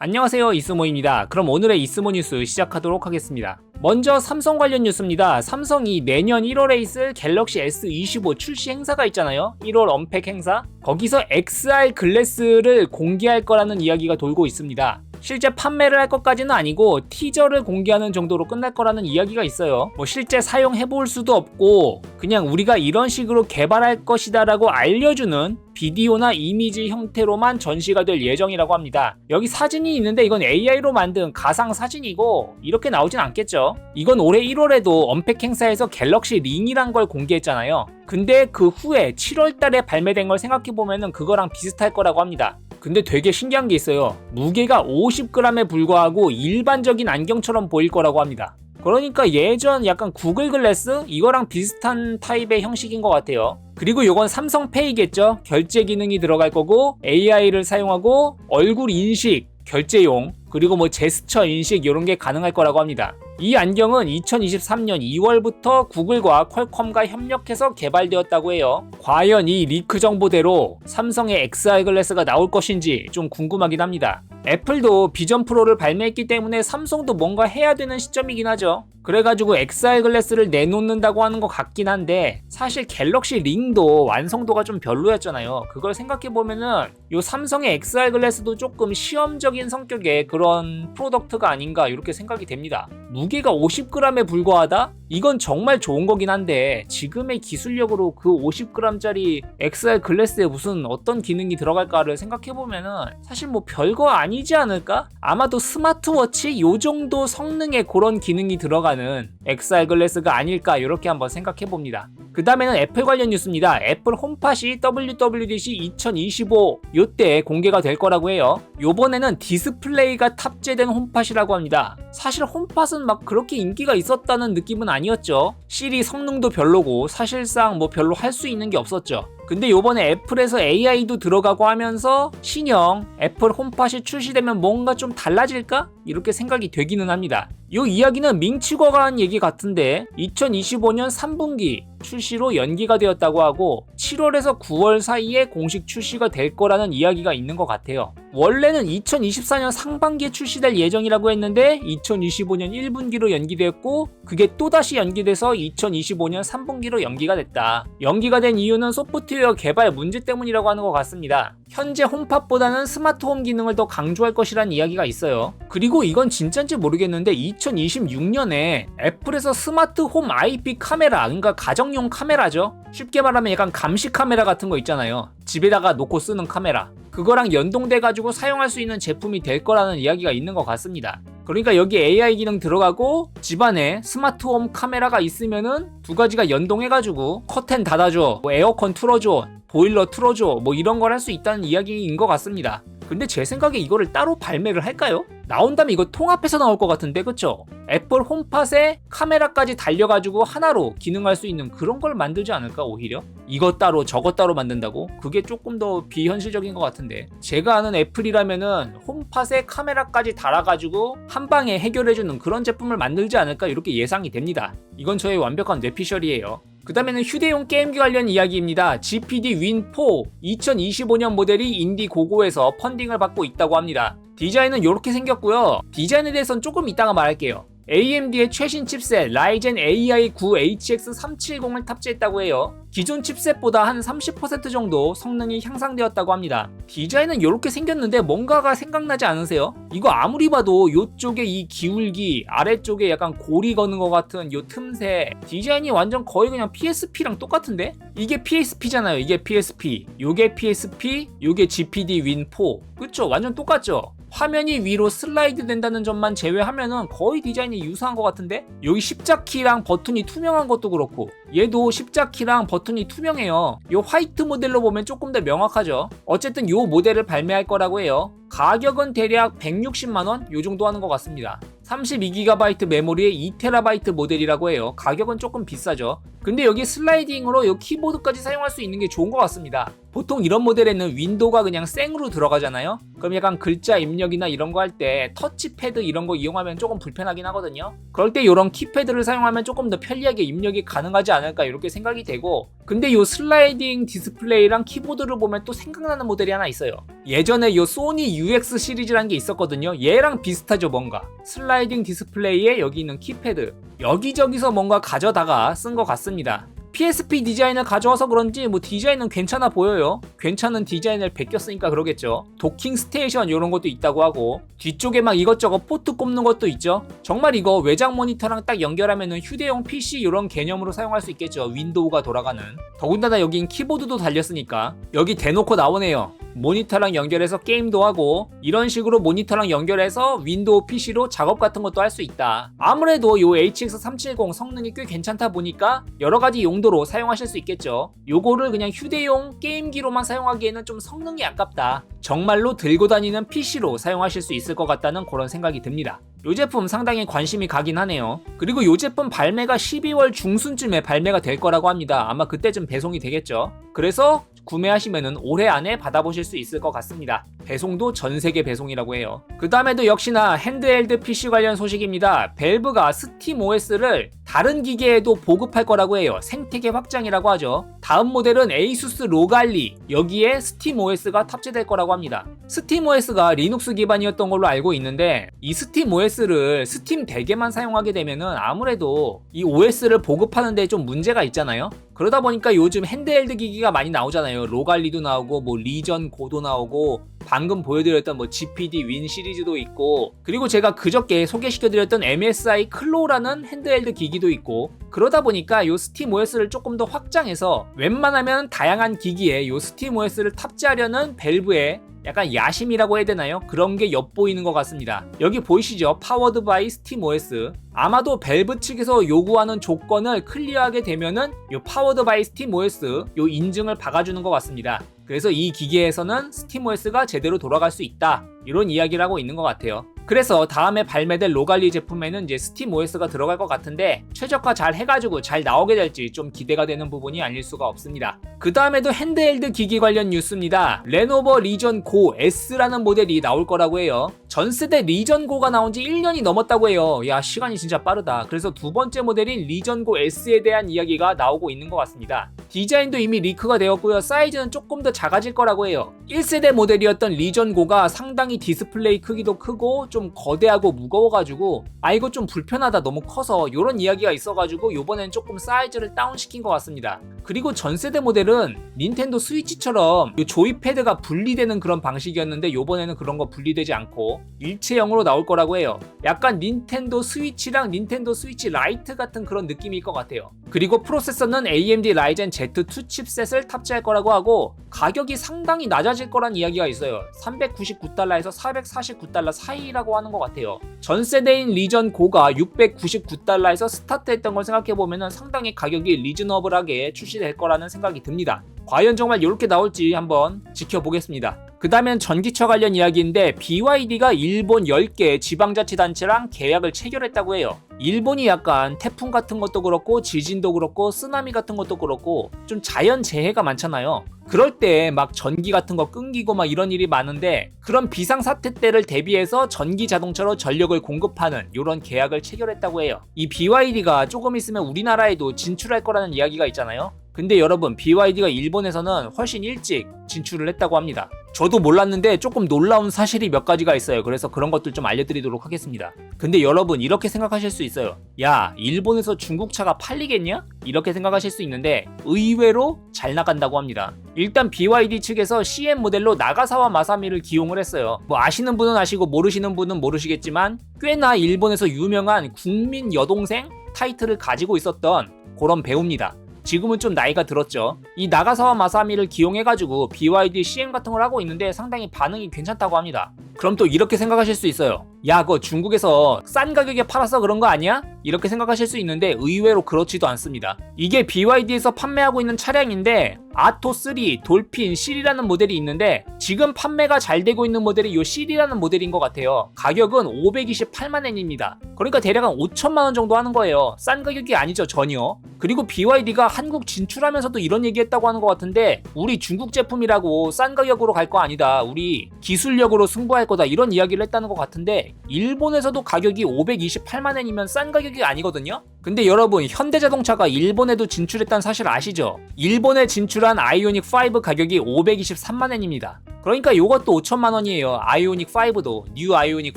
안녕하세요 이스모입니다. 그럼 오늘의 이스모 뉴스 시작하도록 하겠습니다. 먼저 삼성 관련 뉴스입니다. 삼성이 내년 1월에 있을 갤럭시 S25 출시 행사가 있잖아요. 1월 언팩 행사. 거기서 XR 글래스를 공개할 거라는 이야기가 돌고 있습니다. 실제 판매를 할 것까지는 아니고 티저를 공개하는 정도로 끝날 거라는 이야기가 있어요. 뭐 실제 사용해 볼 수도 없고 그냥 우리가 이런 식으로 개발할 것이다라고 알려주는 비디오나 이미지 형태로만 전시가 될 예정이라고 합니다. 여기 사진이 있는데 이건 AI로 만든 가상 사진이고 이렇게 나오진 않겠죠. 이건 올해 1월에도 언팩 행사에서 갤럭시 링이란 걸 공개했잖아요. 근데 그 후에 7월 달에 발매된 걸 생각해 보면은 그거랑 비슷할 거라고 합니다. 근데 되게 신기한 게 있어요. 무게가 50g에 불과하고 일반적인 안경처럼 보일 거라고 합니다. 그러니까 예전 약간 구글 글래스 이거랑 비슷한 타입의 형식인 것 같아요. 그리고 이건 삼성페이겠죠. 결제 기능이 들어갈 거고 AI를 사용하고 얼굴 인식 결제용 그리고 뭐 제스처 인식 이런 게 가능할 거라고 합니다. 이 안경은 2023년 2월부터 구글과 퀄컴과 협력해서 개발되었다고 해요. 과연 이 리크 정보대로 삼성의 XR 글래스가 나올 것인지 좀 궁금하긴 합니다. 애플도 비전 프로를 발매했기 때문에 삼성도 뭔가 해야 되는 시점이긴 하죠. 그래가지고 XR 글래스를 내놓는다고 하는 것 같긴 한데 사실 갤럭시 링도 완성도가 좀 별로였잖아요. 그걸 생각해보면은 요 삼성의 XR 글래스도 조금 시험적인 성격의 그런 프로덕트가 아닌가 이렇게 생각이 됩니다. 무게가 50g에 불과하다? 이건 정말 좋은 거긴 한데 지금의 기술력으로 그 50g짜리 XR 글래스에 무슨 어떤 기능이 들어갈까를 생각해보면은 사실 뭐 별거 아니지 않을까? 아마도 스마트워치 요 정도 성능의 그런 기능이 들어가 는 XR 글래스가 아닐까 이렇게 한번 생각해 봅니다. 그 다음에는 애플 관련 뉴스입니다. 애플 홈팟이 WWDC 2025 요때 공개가 될 거라고 해요. 요번에는 디스플레이가 탑재된 홈팟이라고 합니다. 사실 홈팟은 막 그렇게 인기가 있었다는 느낌은 아니었죠. 시리 성능도 별로고 사실상 뭐 별로 할 수 있는 게 없었죠. 근데 요번에 애플에서 AI도 들어가고 하면서 신형 애플 홈팟이 출시되면 뭔가 좀 달라질까? 이렇게 생각이 되기는 합니다. 요 이야기는 밍치거가 한 얘기 같은데 2025년 3분기 출시로 연기가 되었다고 하고 7월에서 9월 사이에 공식 출시가 될 거라는 이야기가 있는 것 같아요. 원래는 2024년 상반기에 출시될 예정이라고 했는데 2025년 1분기로 연기됐고 그게 또다시 연기돼서 2025년 3분기로 연기가 됐다. 연기가 된 이유는 소프트웨어 개발 문제 때문이라고 하는 것 같습니다. 현재 홈팟보다는 스마트 홈 기능을 더 강조할 것이라는 이야기가 있어요. 그리고 이건 진짜인지 모르겠는데 2026년에 애플에서 스마트 홈 IP 카메라, 그러니까 가정용 카메라죠. 쉽게 말하면 약간 감시 카메라 같은 거 있잖아요. 집에다가 놓고 쓰는 카메라. 그거랑 연동돼 가지고 사용할 수 있는 제품이 될 거라는 이야기가 있는 것 같습니다. 그러니까 여기 AI 기능 들어가고 집안에 스마트홈 카메라가 있으면은 두 가지가 연동해 가지고 커튼 닫아줘, 뭐 에어컨 틀어줘, 보일러 틀어줘, 뭐 이런 걸 할 수 있다는 이야기인 것 같습니다. 근데 제 생각에 이거를 따로 발매를 할까요? 나온다면 이거 통합해서 나올 것 같은데 그쵸? 애플 홈팟에 카메라까지 달려가지고 하나로 기능할 수 있는 그런 걸 만들지 않을까 오히려? 이거 따로 저거 따로 만든다고? 그게 조금 더 비현실적인 것 같은데 제가 아는 애플이라면은 홈팟에 카메라까지 달아가지고 한 방에 해결해주는 그런 제품을 만들지 않을까 이렇게 예상이 됩니다 이건 저의 완벽한 뇌피셜이에요 그 다음에는 휴대용 게임기 관련 이야기입니다. GPD 윈4 2025년 모델이 인디고고에서 펀딩을 받고 있다고 합니다. 디자인은 이렇게 생겼고요. 디자인에 대해서는 조금 이따가 말할게요. AMD의 최신 칩셋 라이젠 AI9HX370을 탑재했다고 해요. 기존 칩셋보다 한 30% 정도 성능이 향상되었다고 합니다. 디자인은 이렇게 생겼는데 뭔가가 생각나지 않으세요? 이거 아무리 봐도 이쪽에 이 기울기 아래쪽에 약간 고리 거는 것 같은 이 틈새 디자인이 완전 거의 그냥 PSP랑 똑같은데? 이게 PSP잖아요. 이게 PSP. 요게 PSP, 요게 GPD 윈4. 그쵸? 완전 똑같죠? 화면이 위로 슬라이드 된다는 점만 제외하면은 거의 디자인이 유사한 것 같은데 여기 십자키랑 버튼이 투명한 것도 그렇고 얘도 십자키랑 버튼이 투명해요 이 화이트 모델로 보면 조금 더 명확하죠 어쨌든 이 모델을 발매할 거라고 해요 가격은 대략 160만원 요 정도 하는 것 같습니다 32GB 메모리의 2TB 모델이라고 해요. 가격은 조금 비싸죠. 근데 여기 슬라이딩으로 이 키보드까지 사용할 수 있는 게 좋은 것 같습니다. 보통 이런 모델에는 윈도우가 그냥 생으로 들어가잖아요. 그럼 약간 글자 입력이나 이런 거 할 때 터치패드 이런 거 이용하면 조금 불편하긴 하거든요. 그럴 때 이런 키패드를 사용하면 조금 더 편리하게 입력이 가능하지 않을까 이렇게 생각이 되고 근데 요 슬라이딩 디스플레이랑 키보드를 보면 또 생각나는 모델이 하나 있어요. 예전에 요 소니 UX 시리즈라는 게 있었거든요. 얘랑 비슷하죠 뭔가. 슬라이딩 디스플레이에 여기 있는 키패드 여기저기서 뭔가 가져다가 쓴 것 같습니다. PSP 디자인을 가져와서 그런지 뭐 디자인은 괜찮아 보여요. 괜찮은 디자인을 베꼈으니까 그러겠죠. 도킹 스테이션 이런 것도 있다고 하고 뒤쪽에 막 이것저것 포트 꼽는 것도 있죠. 정말 이거 외장 모니터랑 딱 연결하면은 휴대용 PC 이런 개념으로 사용할 수 있겠죠. 윈도우가 돌아가는. 더군다나 여긴 키보드도 달렸으니까 여기 대놓고 나오네요. 모니터랑 연결해서 게임도 하고 이런 식으로 모니터랑 연결해서 윈도우 PC로 작업 같은 것도 할 수 있다. 아무래도 요 HX370 성능이 꽤 괜찮다 보니까 여러 가지 용도로 사용하실 수 있겠죠. 요거를 그냥 휴대용 게임기로만 사용하기에는 좀 성능이 아깝다. 정말로 들고 다니는 PC로 사용하실 수 있을 것 같다는 그런 생각이 듭니다. 요 제품 상당히 관심이 가긴 하네요. 그리고 요 제품 발매가 12월 중순쯤에 발매가 될 거라고 합니다. 아마 그때쯤 배송이 되겠죠. 그래서 구매하시면은 올해 안에 받아보실 수 있을 것 같습니다. 배송도 전 세계 배송이라고 해요. 그 다음에도 역시나 핸드헬드 PC 관련 소식입니다. 벨브가 스팀 OS를 다른 기계에도 보급할 거라고 해요. 생태계 확장이라고 하죠. 다음 모델은 에이수스 로갈리 여기에 스팀 OS가 탑재될 거라고 합니다. 스팀 OS가 리눅스 기반이었던 걸로 알고 있는데 이 스팀 OS를 스팀 대게만 사용하게 되면은 아무래도 이 OS를 보급하는데 좀 문제가 있잖아요. 그러다 보니까 요즘 핸드헬드 기기가 많이 나오잖아요. 로갈리도 나오고 뭐 리전 고도 나오고 방금 보여드렸던 뭐 GPD 윈 시리즈도 있고 그리고 제가 그저께 소개시켜드렸던 MSI 클로라는 핸드헬드 기기도 있고 그러다 보니까 요 스팀 OS를 조금 더 확장해서 웬만하면 다양한 기기에 요 스팀 OS를 탑재하려는 벨브의 약간 야심이라고 해야 되나요? 그런 게 엿보이는 것 같습니다. 여기 보이시죠? 파워드 바이 스팀 OS. 아마도 벨브 측에서 요구하는 조건을 클리어하게 되면은 요 파워드 바이 스팀 OS 요 인증을 박아주는 것 같습니다. 그래서 이 기계에서는 스팀 OS가 제대로 돌아갈 수 있다. 이런 이야기를 하고 있는 것 같아요. 그래서 다음에 발매될 로갈리 제품에는 이제 스팀 OS가 들어갈 것 같은데 최적화 잘 해가지고 잘 나오게 될지 좀 기대가 되는 부분이 아닐 수가 없습니다. 그 다음에도 핸드헬드 기기 관련 뉴스입니다. 레노버 리전 고 S라는 모델이 나올 거라고 해요. 전 세대 리전 고가 나온 지 1년이 넘었다고 해요. 야 시간이 진짜 빠르다. 그래서 두 번째 모델인 리전 고 S에 대한 이야기가 나오고 있는 것 같습니다. 디자인도 이미 리크가 되었고요. 사이즈는 조금 더 작아질 거라고 해요. 1세대 모델이었던 리전 고가 상당히 디스플레이 크기도 크고 좀 거대하고 무거워가지고 아 이거 좀 불편하다 너무 커서 이런 이야기가 있어가지고 이번엔 조금 사이즈를 다운시킨 것 같습니다. 그리고 전세대 모델은 닌텐도 스위치처럼 요 조이패드가 분리되는 그런 방식이었는데 이번에는 그런 거 분리되지 않고 일체형으로 나올 거라고 해요. 약간 닌텐도 스위치랑 닌텐도 스위치 라이트 같은 그런 느낌일 것 같아요. 그리고 프로세서는 AMD 라이젠 Z2 칩셋을 탑재할 거라고 하고 가격이 상당히 낮아질 거란 이야기가 있어요. 399달러에서 449달러 사이라고 하는 것 같아요. 전 세대인 리전 고가 699달러에서 스타트했던 걸 생각해 보면 상당히 가격이 리즈너블하게 출시될 거라는 생각이 듭니다. 과연 정말 이렇게 나올지 한번 지켜보겠습니다. 그 다음엔 전기차 관련 이야기인데 BYD가 일본 10개 지방자치단체랑 계약을 체결했다고 해요. 일본이 약간 태풍 같은 것도 그렇고 지진도 그렇고 쓰나미 같은 것도 그렇고 좀 자연 재해가 많잖아요. 그럴 때 막 전기 같은 거 끊기고 막 이런 일이 많은데 그런 비상 사태 때를 대비해서 전기 자동차로 전력을 공급하는 이런 계약을 체결했다고 해요. 이 BYD가 조금 있으면 우리나라에도 진출할 거라는 이야기가 있잖아요. 근데 여러분 BYD가 일본에서는 훨씬 일찍 진출을 했다고 합니다. 저도 몰랐는데 조금 놀라운 사실이 몇 가지가 있어요. 그래서 그런 것들 좀 알려드리도록 하겠습니다. 근데 여러분 이렇게 생각하실 수 있어요. 야 일본에서 중국차가 팔리겠냐? 이렇게 생각하실 수 있는데 의외로 잘 나간다고 합니다. 일단 BYD 측에서 CM 모델로 나가사와 마사미를 기용을 했어요. 뭐 아시는 분은 아시고 모르시는 분은 모르시겠지만 꽤나 일본에서 유명한 국민 여동생 타이틀을 가지고 있었던 그런 배우입니다. 지금은 좀 나이가 들었죠. 이 나가사와 마사미를 기용해가지고 BYD CM 같은 걸 하고 있는데 상당히 반응이 괜찮다고 합니다. 그럼 또 이렇게 생각하실 수 있어요. 야, 그거 중국에서 싼 가격에 팔아서 그런 거 아니야? 이렇게 생각하실 수 있는데 의외로 그렇지도 않습니다. 이게 BYD에서 판매하고 있는 차량인데 아토3, 돌핀, 실이라는 모델이 있는데 지금 판매가 잘 되고 있는 모델이 이 실이라는 모델인 것 같아요. 가격은 528만 엔입니다. 그러니까 대략 한 5천만 원 정도 하는 거예요. 싼 가격이 아니죠 전혀. 그리고 BYD가 한국 진출하면서도 이런 얘기 했다고 하는 것 같은데 우리 중국 제품이라고 싼 가격으로 갈 거 아니다. 우리 기술력으로 승부할 거다 이런 이야기를 했다는 것 같은데 일본에서도 가격이 528만 엔이면 싼 가격이 아니거든요. 근데 여러분 현대자동차가 일본에도 진출했다는 사실 아시죠? 일본에 진출한 아이오닉 5 가격이 523만 엔입니다. 그러니까 이것도 5천만 원이에요. 아이오닉 5도 뉴 아이오닉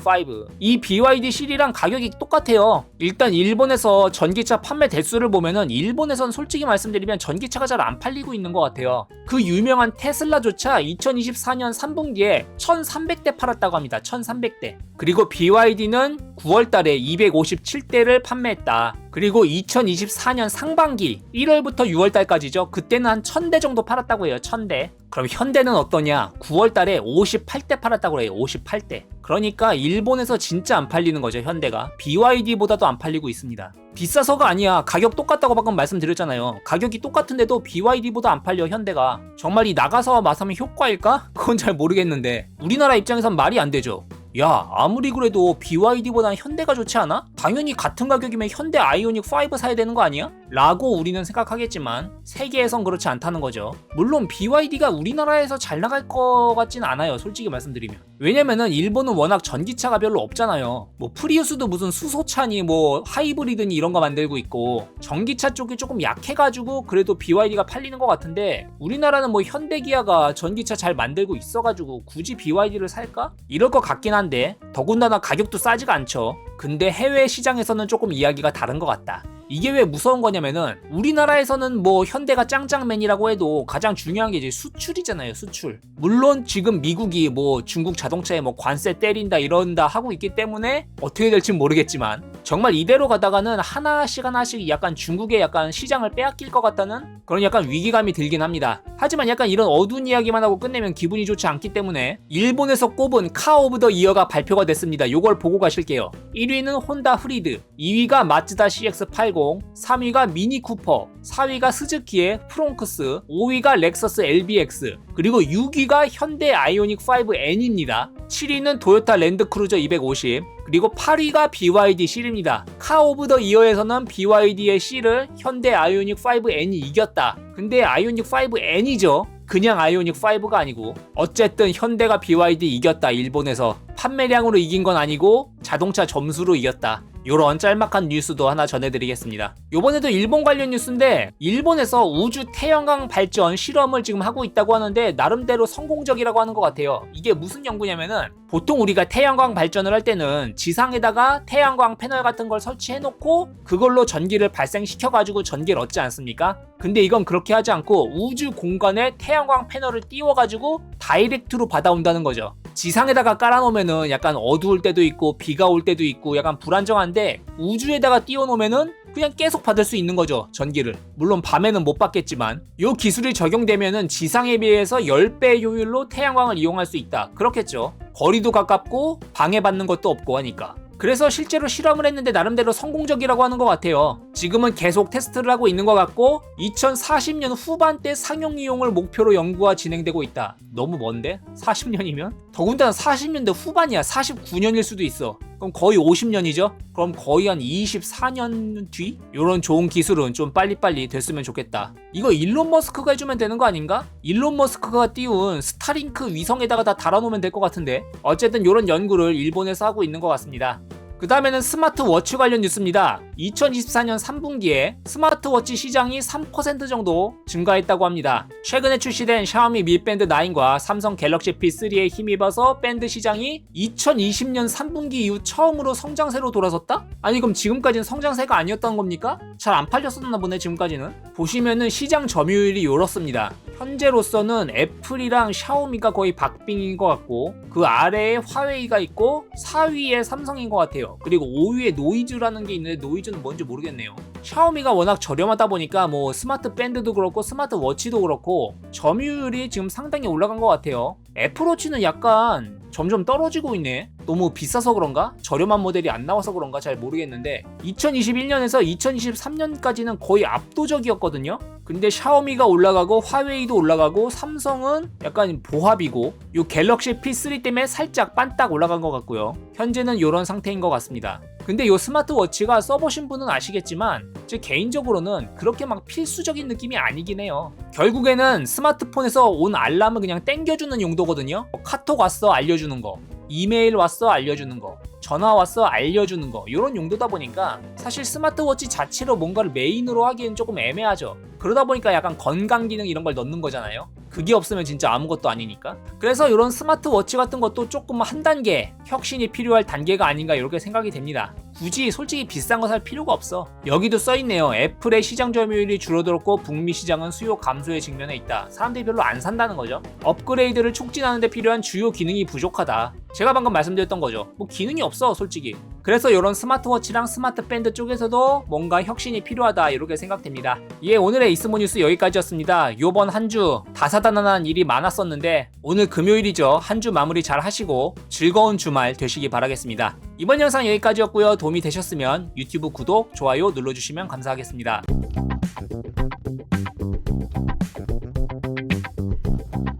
5. 이 BYD 실이랑 가격이 똑같아요. 일단 일본에서 전기차 판매 대수를 보면은 일본에선 솔직히 말씀드리면 전기차가 잘 안 팔리고 있는 것 같아요. 그 유명한 테슬라조차 2024년 3분기에 1,300대 팔았다고 합니다. 1,300대. 그리고 BYD는 9월 달에 257대를 판매했다. 그리고 2024년 상반기 1월부터 6월달까지죠. 그때는 한 1000대 정도 팔았다고 해요. 1000대. 그럼 현대는 어떠냐? 9월달에 58대 팔았다고 해요. 58대. 그러니까 일본에서 진짜 안 팔리는 거죠. 현대가 BYD보다도 안 팔리고 있습니다. 비싸서가 아니야. 가격 똑같다고 방금 말씀드렸잖아요. 가격이 똑같은데도 BYD보다 안 팔려 현대가. 정말 이 나가서 마사면 효과일까? 그건 잘 모르겠는데 우리나라 입장에선 말이 안 되죠. 야 아무리 그래도 BYD보다는 현대가 좋지 않아? 당연히 같은 가격이면 현대 아이오닉 5 사야 되는 거 아니야? 라고 우리는 생각하겠지만 세계에선 그렇지 않다는 거죠 물론 BYD가 우리나라에서 잘 나갈 것 같진 않아요 솔직히 말씀드리면 왜냐면은 일본은 워낙 전기차가 별로 없잖아요 뭐 프리우스도 무슨 수소차니 뭐 하이브리드니 이런 거 만들고 있고 전기차 쪽이 조금 약해가지고 그래도 BYD가 팔리는 것 같은데 우리나라는 뭐 현대기아가 전기차 잘 만들고 있어가지고 굳이 BYD를 살까? 이럴 것 같긴 한데 더군다나 가격도 싸지가 않죠. 근데 해외 시장에서는 조금 이야기가 다른 것 같다. 이게 왜 무서운 거냐면은 우리나라에서는 뭐 현대가 짱짱맨이라고 해도 가장 중요한 게 이제 수출이잖아요 수출. 물론 지금 미국이 뭐 중국 자동차에 뭐 관세 때린다 이런다 하고 있기 때문에 어떻게 될지 모르겠지만 정말 이대로 가다가는 하나씩 하나씩 약간 중국의 약간 시장을 빼앗길 것 같다는 그런 약간 위기감이 들긴 합니다. 하지만 약간 이런 어두운 이야기만 하고 끝내면 기분이 좋지 않기 때문에 일본에서 꼽은 카 오브 더 이어가 발표가 됐습니다. 요걸 보고 가실게요. 1위는 혼다 프리드 2위가 마츠다 CX-80 3위가 미니 쿠퍼, 4위가 스즈키의 프롱크스, 5위가 렉서스 LBX, 그리고 6위가 현대 아이오닉 5N입니다. 7위는 도요타 랜드크루저 250, 그리고 8위가 BYD C입니다. 카 오브 더 이어에서는 BYD의 C를 현대 아이오닉 5N이 이겼다. 근데 아이오닉 5N이죠. 그냥 아이오닉 5가 아니고 어쨌든 현대가 BYD 이겼다 일본에서 판매량으로 이긴 건 아니고 자동차 점수로 이겼다 요런 짤막한 뉴스도 하나 전해드리겠습니다. 요번에도 일본 관련 뉴스인데 일본에서 우주 태양광 발전 실험을 지금 하고 있다고 하는데 나름대로 성공적이라고 하는 것 같아요. 이게 무슨 연구냐면은 보통 우리가 태양광 발전을 할 때는 지상에다가 태양광 패널 같은 걸 설치해 놓고 그걸로 전기를 발생시켜 가지고 전기를 얻지 않습니까? 근데 이건 그렇게 하지 않고 우주 공간에 태양광 패널을 띄워 가지고 다이렉트로 받아온다는 거죠. 지상에다가 깔아놓으면은 약간 어두울 때도 있고 비가 올 때도 있고 약간 불안정한데 우주에다가 띄워놓으면은 그냥 계속 받을 수 있는 거죠 전기를. 물론 밤에는 못 받겠지만 이 기술이 적용되면은 지상에 비해서 10배 효율로 태양광을 이용할 수 있다. 그렇겠죠. 거리도 가깝고 방해받는 것도 없고 하니까 그래서 실제로 실험을 했는데 나름대로 성공적이라고 하는 것 같아요. 지금은 계속 테스트를 하고 있는 것 같고 2040년 후반때 상용 이용을 목표로 연구가 진행되고 있다. 너무 먼데? 40년이면? 더군다나 40년대 후반이야. 49년일 수도 있어. 그럼 거의 50년이죠? 그럼 거의 한 24년 뒤? 이런 좋은 기술은 좀 빨리빨리 됐으면 좋겠다. 이거 일론 머스크가 해주면 되는 거 아닌가? 일론 머스크가 띄운 스타링크 위성에다가 다 달아놓으면 될 것 같은데. 어쨌든 이런 연구를 일본에서 하고 있는 것 같습니다. 그 다음에는 스마트워치 관련 뉴스입니다. 2024년 3분기에 스마트워치 시장이 3% 정도 증가했다고 합니다. 최근에 출시된 샤오미 미 밴드 9과 삼성 갤럭시 P3에 힘입어서 밴드 시장이 2020년 3분기 이후 처음으로 성장세로 돌아섰다? 아니 그럼 지금까지는 성장세가 아니었던 겁니까? 잘 안 팔렸었나 보네 지금까지는. 보시면은 시장 점유율이 이렇습니다. 현재로서는 애플이랑 샤오미가 거의 박빙인 것 같고 그 아래에 화웨이가 있고 4위에 삼성인 것 같아요. 그리고 5위에 노이즈라는 게 있는데 노이즈는 뭔지 모르겠네요. 샤오미가 워낙 저렴하다 보니까 뭐 스마트 밴드도 그렇고 스마트 워치도 그렇고 점유율이 지금 상당히 올라간 것 같아요. 애플워치는 약간 점점 떨어지고 있네. 너무 비싸서 그런가? 저렴한 모델이 안 나와서 그런가? 잘 모르겠는데 2021년에서 2023년까지는 거의 압도적이었거든요. 근데 샤오미가 올라가고 화웨이도 올라가고 삼성은 약간 보합이고 요 갤럭시 P3 때문에 살짝 빤딱 올라간 것 같고요. 현재는 이런 상태인 것 같습니다. 근데 요 스마트워치가 써보신 분은 아시겠지만 제 개인적으로는 그렇게 막 필수적인 느낌이 아니긴 해요. 결국에는 스마트폰에서 온 알람을 그냥 땡겨주는 용도거든요. 뭐 카톡 왔어 알려주는 거, 이메일 왔어 알려주는 거, 전화 왔어 알려주는 거 이런 용도다 보니까 사실 스마트워치 자체로 뭔가를 메인으로 하기엔 조금 애매하죠. 그러다 보니까 약간 건강 기능 이런 걸 넣는 거잖아요. 그게 없으면 진짜 아무것도 아니니까. 그래서 이런 스마트워치 같은 것도 조금 한 단계 혁신이 필요할 단계가 아닌가 이렇게 생각이 됩니다. 굳이 솔직히 비싼 거 살 필요가 없어. 여기도 써있네요. 애플의 시장 점유율이 줄어들었고 북미 시장은 수요 감소에 직면해 있다. 사람들이 별로 안 산다는 거죠. 업그레이드를 촉진하는 데 필요한 주요 기능이 부족하다. 제가 방금 말씀드렸던 거죠. 뭐 기능이 없어 솔직히. 그래서 이런 스마트워치랑 스마트 밴드 쪽에서도 뭔가 혁신이 필요하다 이렇게 생각됩니다. 예, 오늘의 이스모 뉴스 여기까지였습니다. 요번 한 주 다사다난한 일이 많았었는데 오늘 금요일이죠. 한 주 마무리 잘 하시고 즐거운 주말 되시기 바라겠습니다. 이번 영상 여기까지였고요. 도움이 되셨으면 유튜브 구독, 좋아요 눌러주시면 감사하겠습니다.